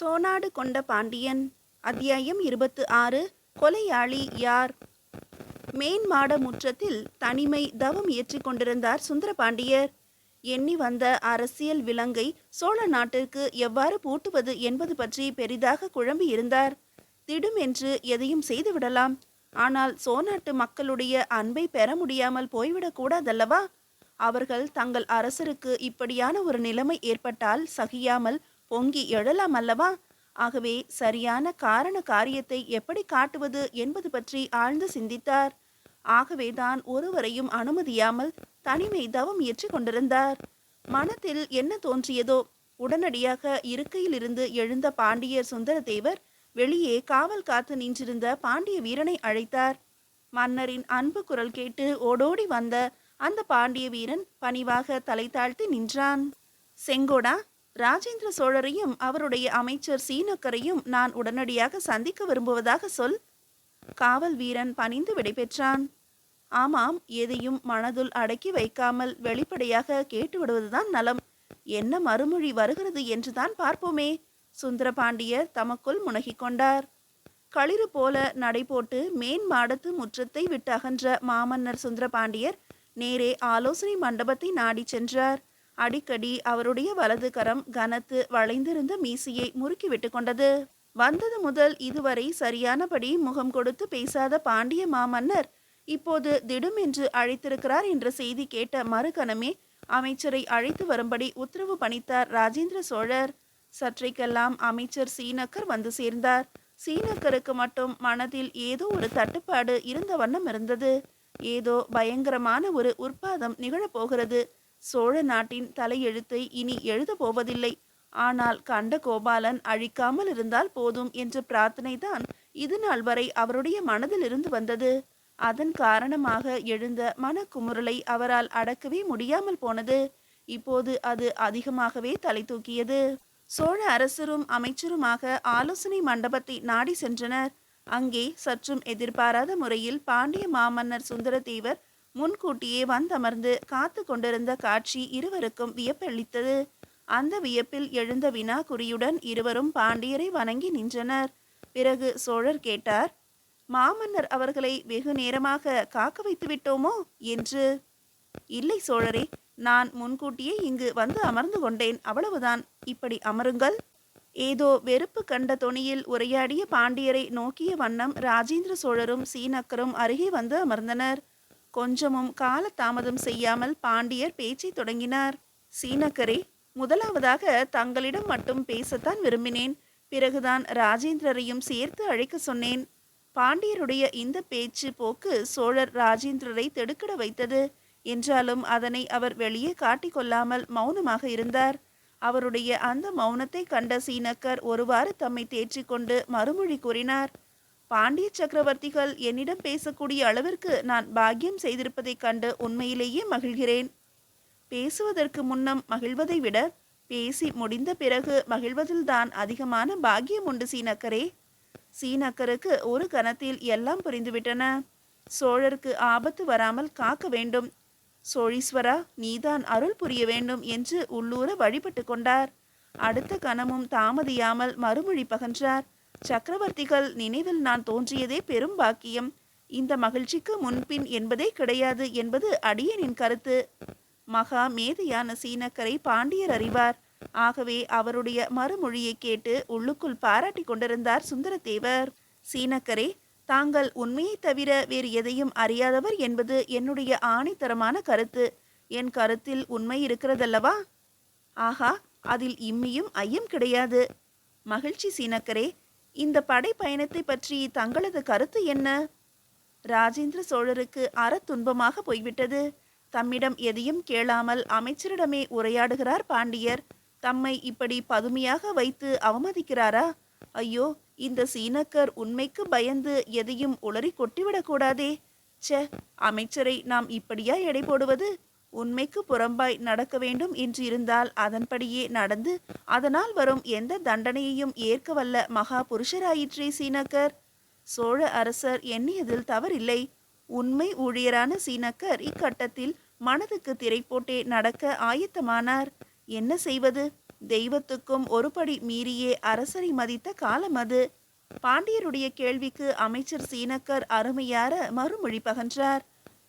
சோனாடு கொண்ட பாண்டியன். அத்தியாயம் இருபத்து ஆறு. கொலையாளி யார்? மேன்மாட முற்றத்தில் தனிமை தவம் ஏற்றிக் கொண்டிருந்தார் சுந்தரபாண்டியர். எண்ணி வந்த அரசியல் விலங்கை சோழ நாட்டிற்கு எவ்வாறு பூட்டுவது என்பது பற்றி பெரிதாக குழம்பி இருந்தார். திடுமென்று எதையும் செய்துவிடலாம் ஆனால் சோநாட்டு மக்களுடைய அன்பை பெற முடியாமல் போய்விடக்கூடாதல்லவா அவர்கள் தங்கள் அரசருக்கு இப்படியான ஒரு நிலைமை ஏற்பட்டால் சகியாமல் பொங்கி எழலாம் அல்லவா? ஆகவே சரியான காரண காரியத்தை எப்படி காட்டுவது என்பது பற்றி ஆழ்ந்து சிந்தித்தார். ஆகவேதான் ஒருவரையும் அனுமதியாமல் தனிமை தவம் ஏற்றி கொண்டிருந்தார். மனத்தில் என்ன தோன்றியதோ? உடனடியாக இருக்கையிலிருந்து எழுந்த பாண்டியர் சுந்தரதேவர் வெளியே காவல் காத்து நின்றிருந்த பாண்டிய வீரனை அழைத்தார். மன்னரின் அன்பு குரல் கேட்டு ஓடோடி வந்த அந்த பாண்டிய வீரன் பணிவாக தலை தாழ்த்தி நின்றான். செங்கோடா ராஜேந்திர சோழரையும் அவருடைய அமைச்சர் சீனக்கரையும் நான் உடனடியாக சந்திக்க விரும்புவதாக சொல். காவல் வீரன் பணிந்து விடைபெற்றான் ஆமாம் எதையும் மனதுள் அடக்கி வைக்காமல் வெளிப்படையாக கேட்டுவிடுவதுதான் நலம். என்ன மறுமொழி வருகிறது என்றுதான் பார்ப்போமே. சுந்தரபாண்டியர் தமக்குள் முனகிக் கொண்டார். களிறு போல நடைபோட்டு மேன் மாடத்து முற்றத்தை விட்டு அகன்ற மாமன்னர் சுந்தரபாண்டியர் நேரே ஆலோசனை மண்டபத்தை நாடிச் சென்றார். அடிக்கடி அவருடைய வலது கரம் கனத்து வளைந்திருந்த மீசையை முறுக்கிவிட்டு கொண்டது. வந்தது முதல் இதுவரை சரியானபடி முகம் கொடுத்து பேசாத பாண்டிய மாமன்னர் இப்போது திடும் என்று அழைத்திருக்கிறார் என்ற செய்தி கேட்ட மறுகணமே அமைச்சரை அழைத்து வரும்படி உத்தரவு பணித்தார் ராஜேந்திர சோழர். சற்றைக்கெல்லாம் அமைச்சர் சீனக்கர் வந்து சேர்ந்தார். சீனக்கருக்கு மட்டும் மனதில் ஏதோ ஒரு தட்டுப்பாடு இருந்த வண்ணம் இருந்தது. ஏதோ பயங்கரமான ஒரு உற்பாதம் நிகழப்போகிறது சோழ நாட்டின் தலையெழுத்தை இனி எழுதப் போவதில்லை ஆனால் கண்ட கோபாலன் அழிக்காமல் இருந்தால் போதும் என்ற பிரார்த்தனை தான் இது நாள் வரை அவருடைய மனதில் இருந்து வந்தது. அதன் காரணமாக எழுந்த மனக்குமுறலை அவரால் அடக்கவே முடியாமல் போனது. இப்போது அது அதிகமாகவே தலை தூக்கியது. சோழ அரசரும் அமைச்சருமாக ஆலோசனை மண்டபத்தை நாடி சென்றனர். அங்கே சற்றும் எதிர்பாராத முறையில் பாண்டிய மாமன்னர் சுந்தரதேவர் முன்கூட்டியே வந்தமர்ந்து காத்து கொண்டிருந்த காட்சி இருவருக்கும் வியப்பளித்தது. அந்த வியப்பில் எழுந்த வினா குறியுடன் இருவரும் பாண்டியரை வணங்கி நின்றனர். பிறகு சோழர் கேட்டார் மாமன்னர் அவர்களை வெகு நேரமாக காக்க வைத்து விட்டோமோ? என்று. இல்லை சோழரே நான் முன்கூட்டியே இங்கு வந்து அமர்ந்து கொண்டேன் அவ்வளவுதான். இப்படி அமருங்கள். ஏதோ வெறுப்பு கண்ட தொனியில் உரையாடிய பாண்டியரை நோக்கிய வண்ணம் ராஜேந்திர சோழரும் சீனக்கரும் அருகே வந்து அமர்ந்தனர். கொஞ்சமும் கால தாமதம் செய்யாமல் பாண்டியர் பேச்சை தொடங்கினார். சீனக்கரே முதலாவதாக தங்களிடம் மட்டும் பேசத்தான் விரும்பினேன். பிறகுதான் ராஜேந்திரரையும் சேர்த்து அழைக்க சொன்னேன். பாண்டியருடைய இந்த பேச்சு போக்கு சோழர் ராஜேந்திரரை திடுக்கிட வைத்தது. என்றாலும் அதனை அவர் வெளியே காட்டிக்கொள்ளாமல் மௌனமாக இருந்தார். அவருடைய அந்த மௌனத்தை கண்ட சீனக்கர் ஒருவாறு தம்மை தேற்றிக்கொண்டு மறுமொழி கூறினார். பாண்டிய சக்கரவர்த்திகள் என்னிடம் பேசக்கூடிய அளவிற்கு நான் பாக்கியம் செய்திருப்பதைக் கண்டு உண்மையிலேயே மகிழ்கிறேன். பேசுவதற்கு முன்னம் மகிழ்வதை விட பேசி முடிந்த பிறகு மகிழ்வதில்தான் அதிகமான பாக்கியம் உண்டு சீனக்கரே. சீனக்கருக்கு ஒரு கணத்தில் எல்லாம் புரிந்துவிட்டன. சோழருக்கு ஆபத்து வராமல் காக்க வேண்டும். சோழீஸ்வரா நீதான் அருள் புரிய வேண்டும் என்று உள்ளூர வழிபட்டு கொண்டார். அடுத்த கணமும் தாமதியாமல் மறுமொழி பகன்றார். சக்கரவர்த்திகள் நினைவில் நான் தோன்றியதே பெரும் பாக்கியம். இந்த மகிழ்ச்சிக்கு முன்பின் என்பதே கிடையாது என்பது அடியனின் கருத்து. மகா மேதையான சீனக்கரை பாண்டியர் அறிவார். ஆகவே அவருடைய மறுமொழியை கேட்டு உள்ளுக்குள் பாராட்டி கொண்டிருந்தார் சுந்தரத்தேவர் சீனக்கரே தாங்கள் உண்மையை தவிர வேறு எதையும் அறியாதவர் என்பது என்னுடைய ஆணித்தரமான கருத்து. என் கருத்தில் உண்மை இருக்கிறதல்லவா? ஆஹா அதில் இம்மியும் ஐயம் கிடையாது. மகிழ்ச்சி சீனக்கரே இந்த படை பயணத்தை பற்றி தங்களது கருத்து என்ன? ராஜேந்திர சோழருக்கு அற துன்பமாக போய்விட்டது. தம்மிடம் எதையும் கேளாமல் அமைச்சரிடமே உரையாடுகிறார் பாண்டியர். தம்மை இப்படி பதுமையாக வைத்து அவமதிக்கிறாரா? ஐயோ இந்த சீனக்கர் உண்மைக்கு பயந்து எதையும் உளறி கொட்டிவிடக்கூடாதே ச்சே அமைச்சரை நாம் இப்படியா எடை போடுவது? உண்மைக்கு புறம்பாய் நடக்க வேண்டும் என்று இருந்தால் அதன்படியே நடந்து அதனால் வரும் எந்த தண்டனையையும் ஏற்க வல்ல மகா புருஷராயிற்றே சீனக்கர். சோழ அரசர் எண்ணியதில் தவறில்லை. உண்மை ஊழியரான சீனக்கர் இக்கட்டத்தில் மனதுக்கு திரை போட்டே நடக்க ஆயத்தமானார். என்ன செய்வது? தெய்வத்துக்கும் ஒருபடி மீறியே அரசரை மதித்த காலம் அது. பாண்டியருடைய கேள்விக்கு அமைச்சர் சீனக்கர் அருமையார மறுமொழி பகன்றார்.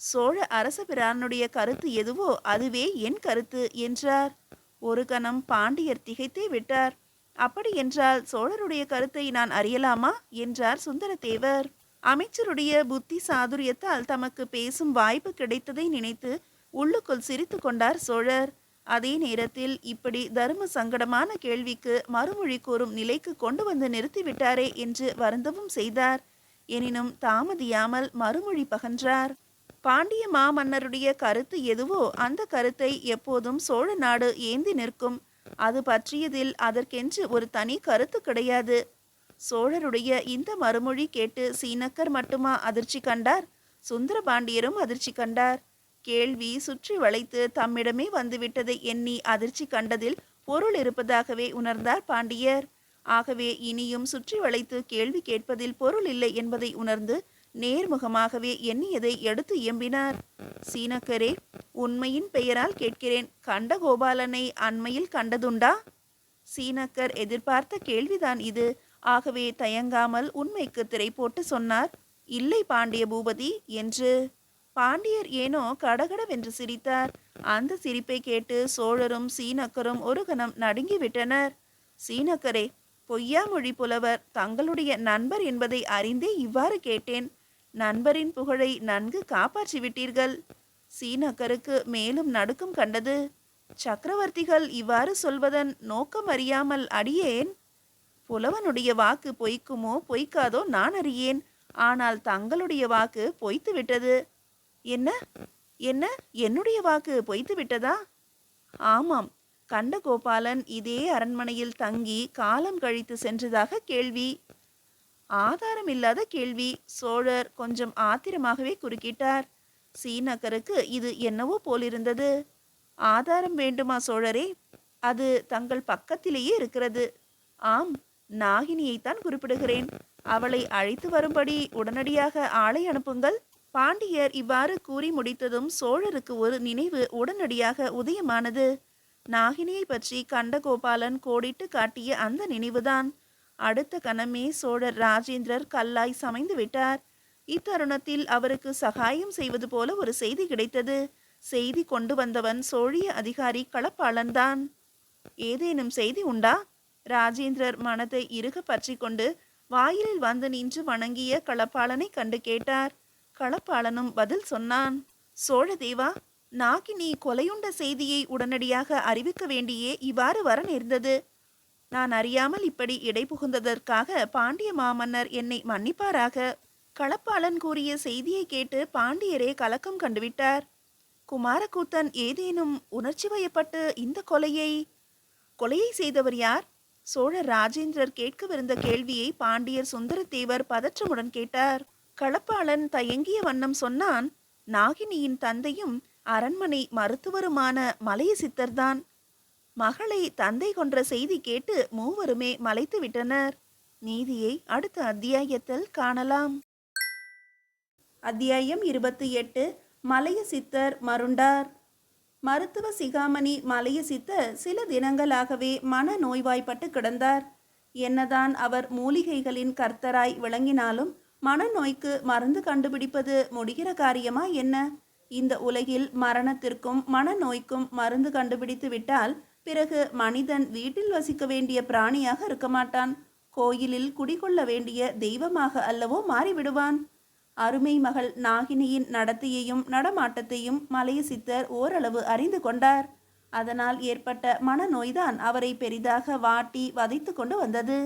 சோழ அரசபிரானுடைய கருத்து எதுவோ அதுவே என் கருத்து என்றார். ஒரு கணம் பாண்டியர் திகைத்தே விட்டார். அப்படி என்றால் சோழருடைய கருத்தை நான் அறியலாமா? என்றார் சுந்தரத்தேவர் அமைச்சருடைய புத்தி சாதுரியத்தால் தமக்கு பேசும் வாய்ப்பு கிடைத்ததை நினைத்து உள்ளுக்குள் சிரித்து கொண்டார் சோழர். அதே நேரத்தில் இப்படி தர்ம சங்கடமான கேள்விக்கு மறுமொழி கூறும் நிலைக்கு கொண்டு வந்து நிறுத்திவிட்டாரே என்று வருந்தவும் செய்தார். எனினும் தாமதியாமல் மறுமொழி பகன்றார். பாண்டிய மாமன்னருடைய கருத்து எதுவோ அந்த கருத்தை எப்போதும் சோழ நாடு ஏந்தி நிற்கும். அது பற்றியதில் அதற்கென்று ஒரு தனி கருத்து கிடையாது. சோழருடைய இந்த மறுமொழி கேட்டு சீனக்கர் மட்டுமா அதிர்ச்சி கண்டார்? சுந்தரபாண்டியரும் அதிர்ச்சி கண்டார். கேள்வி சுற்றி வளைத்து தம்மிடமே வந்துவிட்டதை எண்ணி அதிர்ச்சி கண்டதில் பொருள் இருப்பதாகவே உணர்ந்தார் பாண்டியர். ஆகவே இனியும் சுற்றி வளைத்து கேள்வி கேட்பதில் பொருள் இல்லை என்பதை உணர்ந்து நேர்முகமாகவே எண்ணியதை எடுத்து எம்பினார் சீனக்கரே உண்மையின் பெயரால் கேட்கிறேன். கண்ட கோபாலனை அண்மையில் கண்டதுண்டா? சீனக்கர் எதிர்பார்த்த கேள்விதான் இது. ஆகவே தயங்காமல் உண்மைக்கு திரை போட்டு சொன்னார். இல்லை பாண்டிய பூபதி என்று. பாண்டியர் ஏனோ கடகடவென்று சிரித்தார். அந்த சிரிப்பை கேட்டு சோழரும் சீனக்கரும் ஒரு கணம் நடுங்கிவிட்டனர் சீனக்கரே பொய்யாமொழி புலவர் தங்களுடைய நண்பர் என்பதை அறிந்தே இவ்வாறு கேட்டேன். நண்பரின் புகழை நன்கு காப்பாற்றி விட்டீர்கள் சீனக்கருக்கு மேலும் நடுக்கம் கண்டது. சக்கரவர்த்திகள் இவ்வாறு சொல்வதன் நோக்கம் அறியாமல் அடியேன். புலவனுடைய வாக்கு பொய்க்குமோ பொய்க்காதோ நான் அறியேன். ஆனால் தங்களுடைய வாக்கு பொய்த்து விட்டது என்ன? என்ன? என்னுடைய வாக்கு பொய்த்து விட்டதா ஆமாம். கண்டகோபாலன் இதே அரண்மனையில் தங்கி காலம் கழித்து சென்றதாக கேள்வி. ஆதாரம் இல்லாத கேள்வி. சோழர் கொஞ்சம் ஆத்திரமாகவே குறுக்கிட்டார். சீனக்கருக்கு இது என்னவோ போலிருந்தது. ஆதாரம் வேண்டுமா சோழரே? அது தங்கள் பக்கத்திலேயே இருக்கிறது. ஆம் நாகினியைத்தான் குறிப்பிடுகிறேன். அவளை அழைத்து வரும்படி உடனடியாக ஆளை அனுப்புங்கள். பாண்டியர் இவ்வாறு கூறி முடித்ததும் சோழருக்கு ஒரு நினைவு உடனடியாக உதயமானது. நாகினியை பற்றி கண்டகோபாலன் கோடிட்டு காட்டிய அந்த நினைவுதான். அடுத்த கணமே சோழர் ராஜேந்திரர் கல்லாய் சமைந்து விட்டார். இத்தருணத்தில் அவருக்கு சகாயம் செய்வது போல ஒரு செய்தி கிடைத்தது. செய்தி கொண்டு வந்தவன் சோழிய அதிகாரி களப்பாளன்தான். ஏதேனும் செய்தி உண்டா? ராஜேந்திரர் மனதை இறுக பற்றி கொண்டு வாயிலில் வந்து நின்று வணங்கிய களப்பாளனை கண்டு கேட்டார். களப்பாளனும் பதில் சொன்னான் சோழதேவா நாகினி கொலையுண்ட செய்தியை உடனடியாக அறிவிக்க வேண்டியே இவ்வாறு வர நேர்ந்தது. நான் அறியாமல் இப்படி இடை புகுந்ததற்காக பாண்டிய மாமன்னர் என்னை மன்னிப்பாராக? களப்பாளன் கூறிய செய்தியை கேட்டு பாண்டியரே கலக்கம் கண்டுவிட்டார். குமாரக்கூத்தன் ஏதேனும் உணர்ச்சி வயப்பட்டு இந்த கொலையை கொலையை செய்தவர் யார்? சோழர் ராஜேந்திரர் கேட்கவிருந்த கேள்வியை பாண்டியர் சுந்தரத்தேவர் பதற்றமுடன் கேட்டார். களப்பாளன் தயங்கிய வண்ணம் சொன்னான் நாகினியின் தந்தையும் அரண்மனை மருத்துவருமான மலைய சித்தர்தான் மகளை தந்தை கொன்ற செய்தி கேட்டு மூவருமே மலைத்து விட்டனர். நீதியை அடுத்த அத்தியாயத்தில் காணலாம். அத்தியாயம் இருபத்தி எட்டு. மலைய சித்தர் மருண்டார். மருத்துவ சிகாமணி மலைய சித்தர் சில தினங்களாகவே மன நோய்வாய்ப்பட்டு கிடந்தார். என்னதான் அவர் மூலிகைகளின் கர்த்தராய் விளங்கினாலும் மனநோய்க்கு மருந்து கண்டுபிடிப்பது முடிகிற காரியமா என்ன? இந்த உலகில் மரணத்திற்கும் மனநோய்க்கும் மருந்து கண்டுபிடித்து விட்டால் பிறகு மனிதன் வீட்டில் வசிக்க வேண்டிய பிராணியாக இருக்க மாட்டான். கோயிலில் குடிகொள்ள வேண்டிய தெய்வமாக அல்லவோ மாறிவிடுவான். அருமை மகள் நாகினியின் நடத்தையையும் நடமாட்டத்தையும் மலைய சித்தர் ஓரளவு அறிந்து கொண்டார். அதனால் ஏற்பட்ட மனநோய்தான் அவரை பெரிதாக வாட்டி வதைத்து கொண்டு வந்தது.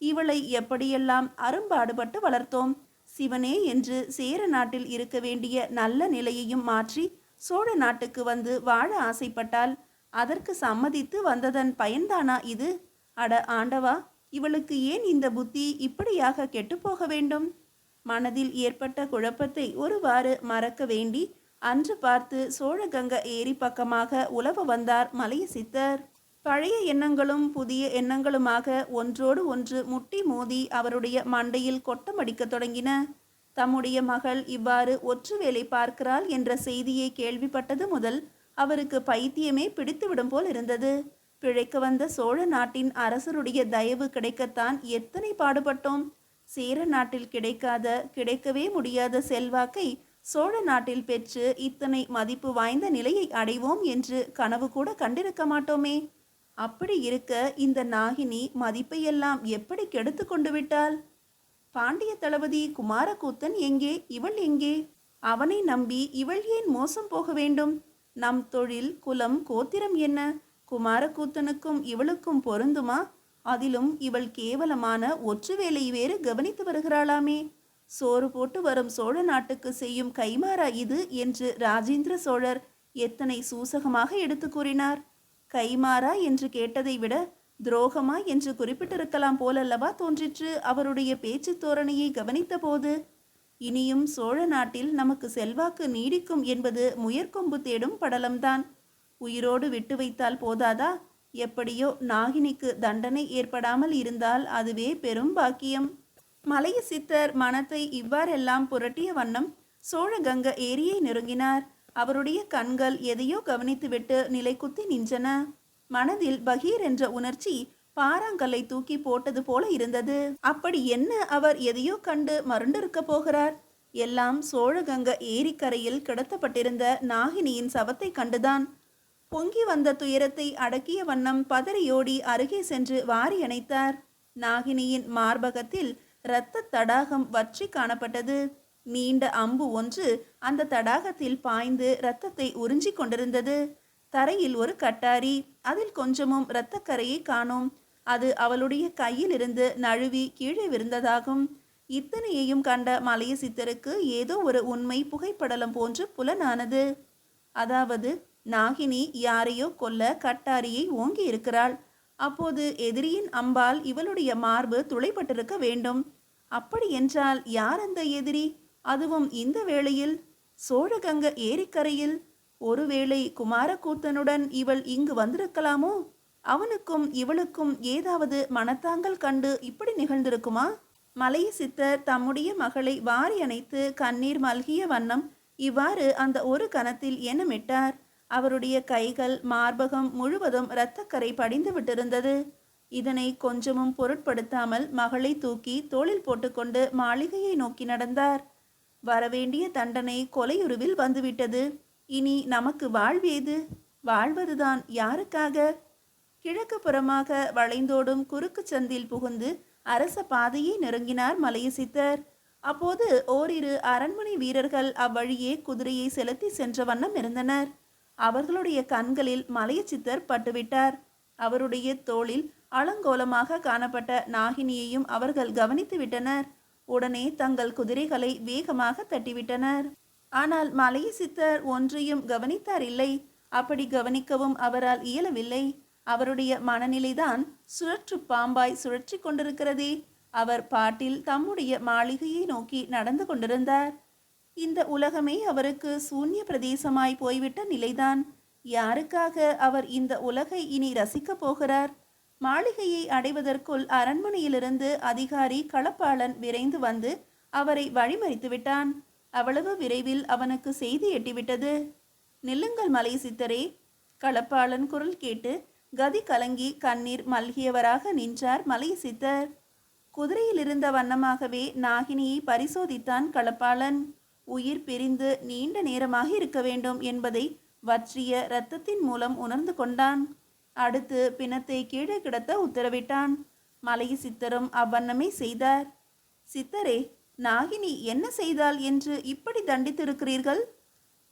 இவளை எப்படியெல்லாம் அரும்பாடுபட்டு வளர்த்தோம்? சிவனே என்று சேர நாட்டில் இருக்க வேண்டிய நல்ல நிலையையும் மாற்றி சோழ நாட்டுக்கு வந்து வாழ ஆசைப்பட்டால் அதற்கு சம்மதித்து வந்ததன் பயன்தானா இது? அட ஆண்டவா இவளுக்கு ஏன் இந்த புத்தி இப்படியாக கெட்டுப்போக வேண்டும்? மனதில் ஏற்பட்ட குழப்பத்தை ஒருவாறு மறக்க வேண்டி அன்று பார்த்து சோழகங்க ஏரி பக்கமாக உலவ வந்தார் மலைய சித்தர். பழைய எண்ணங்களும் புதிய எண்ணங்களுமாக ஒன்றோடு ஒன்று முட்டி மோதி அவருடைய மண்டையில் கொட்டமடிக்க தொடங்கின. தம்முடைய மகள் இவ்வாறு ஒற்று வேலை பார்க்கிறாள் என்ற செய்தியை கேள்விப்பட்டது முதல் அவருக்கு பைத்தியமே பிடித்துவிடும் போல் இருந்தது. பிழைக்க வந்த சோழ நாட்டின் அரசருடைய தயவு கிடைக்கத்தான் எத்தனை பாடுபட்டோம். சேர நாட்டில் கிடைக்காத கிடைக்கவே முடியாத செல்வாக்கை சோழ நாட்டில் பெற்று இத்தனை மதிப்பு வாய்ந்த நிலையை அடைவோம் என்று கனவு கூட கண்டிருக்க மாட்டோமே. அப்படி இருக்க இந்த நாகினி மதிப்பையெல்லாம் எப்படி கெடுத்து கொண்டு விட்டாள்? பாண்டிய தளபதி குமாரக்கூத்தன் எங்கே? இவள் எங்கே? அவனை நம்பி இவள் ஏன் மோசம் போக வேண்டும்? நம் தொழில் குலம் கோத்திரம் என்ன? குமாரக்கூத்தனுக்கும் இவளுக்கும் பொருந்துமா? அதிலும் இவள் கேவலமான ஒற்று வேலை வேறு கவனித்து வருகிறாளாமே. சோறு போட்டு வரும் சோழ நாட்டுக்கு செய்யும் கைமாறா இது என்று ராஜேந்திர சோழர் எத்தனை சூசகமாக எடுத்து கூறினார். கைமாறா என்று கேட்டதை விட துரோகமா என்று குறிப்பிட்டிருக்கலாம் போலல்லவா தோன்றிற்று அவருடைய பேச்சு தோரணையை கவனித்த போது இனியும் சோழ நாட்டில் நமக்கு செல்வாக்கு நீடிக்கும் என்பது முயற்கொம்பு தேடும் படலம்தான். உயிரோடு விட்டு வைத்தால் போதாதா? எப்படியோ நாகினிக்கு தண்டனை ஏற்படாமல் இருந்தால் அதுவே பெரும் பாக்கியம். மலைய சித்தர் மனத்தை இவ்வாறெல்லாம் புரட்டிய வண்ணம் சோழகங்க ஏரியை நெருங்கினார். அவருடைய கண்கள் எதையோ கவனித்துவிட்டு நிலைக்குத்தி நின்றன. மனதில் பகீர் என்ற உணர்ச்சி பாறாங்கல்லை தூக்கி போட்டது போல இருந்தது. அப்படி என்ன அவர் எதையோ கண்டு மருண்டிருக்க போகிறார்? எல்லாம் சோழகங்க ஏரிக்கரையில் கிடத்தப்பட்டிருந்த நாகினியின் சவத்தை கண்டுதான். பொங்கி வந்த துயரத்தை அடக்கிய வண்ணம் பதறியோடி அருகே சென்று வாரி அணைத்தார். நாகினியின் மார்பகத்தில் இரத்த தடாகம் வற்றி காணப்பட்டது. நீண்ட அம்பு ஒன்று அந்த தடாகத்தில் பாய்ந்து இரத்தத்தை உறிஞ்சிக் கொண்டிருந்தது. தரையில் ஒரு கட்டாரி அதில் கொஞ்சமும் இரத்தக்கரையை காணோம். அது அவளுடைய கையிலிருந்து நழுவி கீழே விருந்ததாகும் இத்தனையையும் கண்ட மலைய சித்தருக்கு ஏதோ ஒரு உண்மை புகைப்படலம் போன்று புலனானது. அதாவது நாகினி யாரையோ கொல்ல கட்டாரியை ஓங்கி இருக்கிறாள். அப்போது எதிரியின் அம்பால் இவளுடைய மார்பு துளைப்பட்டிருக்க வேண்டும். அப்படி என்றால் யார் அந்த எதிரி? அதுவும் இந்த வேளையில். சோழகங்க ஏரிக்கரையில். ஒருவேளை குமாரக்கூத்தனுடன் இவள் இங்கு வந்திருக்கலாமோ? அவனுக்கும் இவளுக்கும் ஏதாவது மனத்தாங்கல் கண்டு இப்படி நிகழ்ந்திருக்குமா? மலைய சித்தர் தம்முடைய மகளை வாரி அணைத்து கண்ணீர் மல்கிய வண்ணம் இவ்வாறு அந்த ஒரு கணத்தில் எண்ணமிட்டார். அவருடைய கைகள் மார்பகம் முழுவதும் இரத்தக்கரை படிந்து விட்டிருந்தது. இதனை கொஞ்சமும் பொருட்படுத்தாமல் மகளை தூக்கி தோளில் போட்டுக்கொண்டு மாளிகையை நோக்கி நடந்தார். வரவேண்டிய தண்டனை கொலையுருவில் வந்துவிட்டது. இனி நமக்கு வாழ்வேது வாழ்வதுதான் யாருக்காக? கிழக்கு புறமாக வளைந்தோடும் குறுக்கு சந்தில் புகுந்து அரச பாதையை நெருங்கினார் மலையசித்தர். அப்போது ஓரிரு அரண்மனை வீரர்கள் அவ்வழியே குதிரையை செலுத்தி சென்ற வண்ணம் இருந்தனர். அவர்களுடைய கண்களில் மலையச்சித்தர் பட்டுவிட்டார். அவருடைய தோளில் அலங்கோலமாக காணப்பட்ட நாகினியையும் அவர்கள் கவனித்து விட்டனர். உடனே தங்கள் குதிரைகளை வேகமாக தட்டிவிட்டனர். ஆனால் மலையசித்தர் ஒன்றையும் கவனித்தார் இல்லை. அப்படி கவனிக்கவும் அவரால் இயலவில்லை. அவருடைய மனநிலைதான் சுழற்று பாம்பாய் சுழற்றி கொண்டிருக்கிறதே. அவர் பாட்டில் தம்முடைய மாளிகையை நோக்கி நடந்து கொண்டிருந்தார். இந்த உலகமே அவருக்கு சூன்ய பிரதேசமாய் போய்விட்ட நிலைதான். யாருக்காக அவர் இந்த உலகை இனி ரசிக்கப் போகிறார்? மாளிகையை அடைவதற்குள் அரண்மனையிலிருந்து அதிகாரி களப்பாளன் விரைந்து வந்து அவரை வழிமறித்து விட்டான். அவ்வளவு விரைவில் அவனுக்கு செய்தி எட்டிவிட்டது. நில்லுங்கள் மலை சித்தரே களப்பாளன் குரல் கேட்டு கதி கலங்கி கண்ணீர் மல்கியவராக நின்றார் மலை சித்தர் குதிரையில் இருந்த வண்ணமாகவே நாகினியை பரிசோதித்தான் களப்பாளன். உயிர் பிரிந்து நீண்ட நேரமாக இருக்க வேண்டும் என்பதை வற்றிய இரத்தத்தின் மூலம் உணர்ந்து கொண்டான். அடுத்து பிணத்தை கீழே கிடத்த உத்தரவிட்டான். மலை சித்தரும் அவ்வண்ணமே செய்தார். சித்தரே நாகினி என்ன செய்தாள் என்று இப்படி தண்டித்திருக்கிறீர்கள்?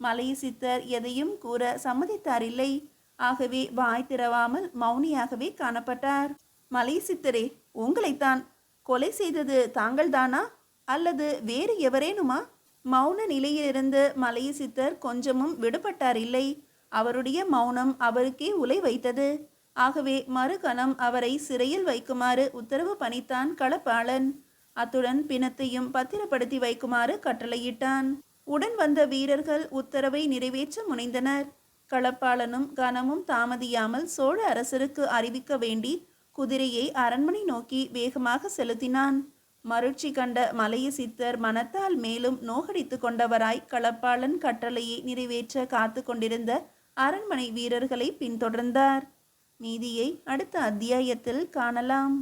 மலை சித்தர் எதையும் கூற சம்மதித்தாரில்லை. ஆகவே வாய் திறவாமல் மௌனியாகவே காணப்பட்டார். மலை சித்தரே உங்களைத்தான். கொலை செய்தது தாங்கள்தானா? அல்லது வேறு எவரேனுமா? மௌன நிலையிலிருந்து மலைய சித்தர் கொஞ்சமும் விடுபட்டார் இல்லை. அவருடைய மௌனம் அவருக்கே உலை வைத்தது. ஆகவே மறுகணம் அவரை சிறையில் வைக்குமாறு உத்தரவு பணித்தான் களப்பாளன். அத்துடன் பிணத்தையும் பத்திரப்படுத்தி வைக்குமாறு கட்டளையிட்டான். உடன் வந்த வீரர்கள் உத்தரவை நிறைவேற்ற முனைந்தனர். களப்பாளனும் கனமும் தாமதியாமல் சோழ அரசருக்கு அறிவிக்க வேண்டி குதிரையை அரண்மனை நோக்கி வேகமாக செலுத்தினான். மருட்சி கண்ட மலைய சித்தர் மனத்தால் மேலும் நோகடித்து கொண்டவராய் களப்பாளன் கட்டளையை நிறைவேற்ற காத்து கொண்டிருந்த அரண்மனை வீரர்களை பின்தொடர்ந்தார். மீதியை அடுத்த அத்தியாயத்தில் காணலாம்.